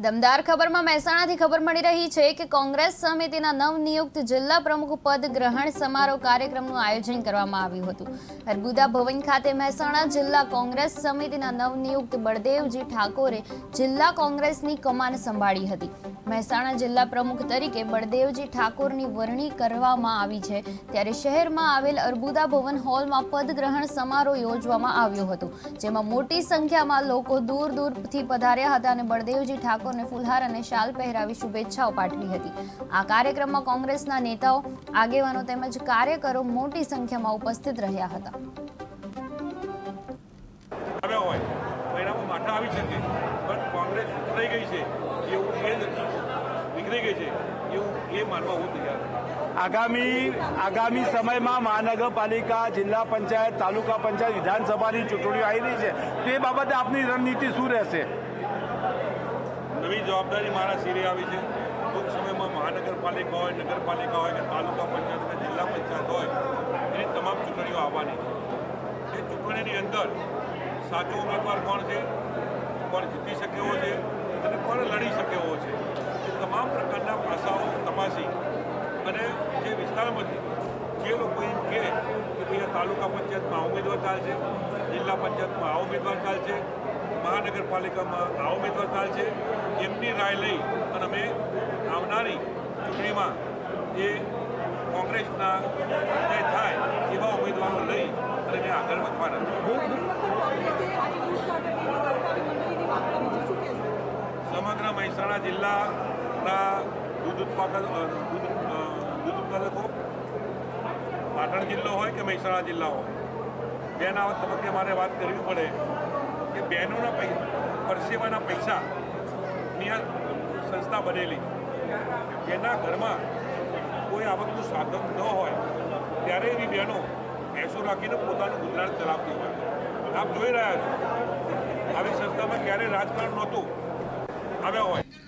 દમદાર ખબરમાં મહેસાણાથી ખબર મળી રહી છે કે કોંગ્રેસ સમિતિના નવનિયુક્ત જિલ્લા પ્રમુખ પદ ગ્રહણ સમારોહ કાર્યક્રમનું આયોજન કરવામાં આવ્યું હતું. અર્બુદા ભવન ખાતે મહેસાણા જિલ્લા કોંગ્રેસ સમિતિના નવનિયુક્ત બળદેવજી ઠાકોરે જિલ્લા કોંગ્રેસની કમાન સંભાળી હતી. મહેસાણા જિલ્લા પ્રમુખ તરીકે બળદેવજી ઠાકોરની વરણી કરવામાં આવી છે. ત્યારે શહેરમાં આવેલ અર્બુદા ભવન હોલમાં પદગ્રહણ સમારોહ યોજવામાં આવ્યો હતો, જેમાં મોટી સંખ્યામાં લોકો દૂર દૂરથી પધાર્યા હતા અને બળદેવજી ઠાકોરને ફુલહાર અને શાલ પહેરાવી શુભેચ્છાઓ પાઠવી હતી. આ કાર્યક્રમમાં કોંગ્રેસના નેતાઓ આગેવાનો તેમજ કાર્યકરો મોટી સંખ્યામાં ઉપસ્થિત રહ્યા હતા. આવ્યા હોય પરિણામો માઠા આવી શકે પણ કોંગ્રેસ વિખરાઈ ગઈ છે એવું એ વિખરાઈ ગઈ છે એવું એ માનવા હું તૈયાર આગામી આગામી સમયમાં મહાનગરપાલિકા જિલ્લા પંચાયત તાલુકા પંચાયત વિધાનસભાની ચૂંટણીઓ આવી રહી છે તે બાબતે આપની રણનીતિ શું રહેશે? નવી જવાબદારી મારા શિરે આવી છે. ટૂંક સમયમાં મહાનગરપાલિકા હોય, નગરપાલિકા હોય કે તાલુકા પંચાયત કે જિલ્લા પંચાયત હોય, એની તમામ ચૂંટણીઓ આવવાની છે. એ ચૂંટણીની અંદર સાચો ઉમેદવાર કોણ છે? કોણ જીતી શકે એવો છે અને કોણ લડી શકે એવો છે? એ તમામ પ્રકારના પાસાઓ તપાસી અને જે વિસ્તારમાંથી જે લોકો એમ કહે કે ભાઈ તાલુકા પંચાયતમાં આ ઉમેદવાર ચાલશે, જિલ્લા પંચાયતમાં આ ઉમેદવાર ચાલશે, મહાનગરપાલિકામાં આ ઉમેદવાર ચાલશે એમની લઈ અને અમે આવનારી ચૂંટણીમાં જે કોંગ્રેસના જે થાય એવા ઉમેદવારો લઈ અને અમે આગળ વધવાના સમગ્ર મહેસાણા જિલ્લાના દૂધ ઉત્પાદક દૂધ ઉત્પાદકો પાટણ જિલ્લો હોય કે મહેસાણા જિલ્લા હોય બેન આવા તબક્કે મારે વાત કરવી પડે કે બહેનોના પૈસા પરસેવાના પૈસાની આ સંસ્થા બનેલી. જેના ઘરમાં કોઈ આવકનું સાધન ન હોય, ત્યારે એની બહેનો એસો રાખીને પોતાનું ગુજરાન ચલાવતી હોય. આપ જોઈ રહ્યા છો. આવી સંસ્થામાં ક્યારેય રાજકારણ નહોતું. આવ્યા હોય.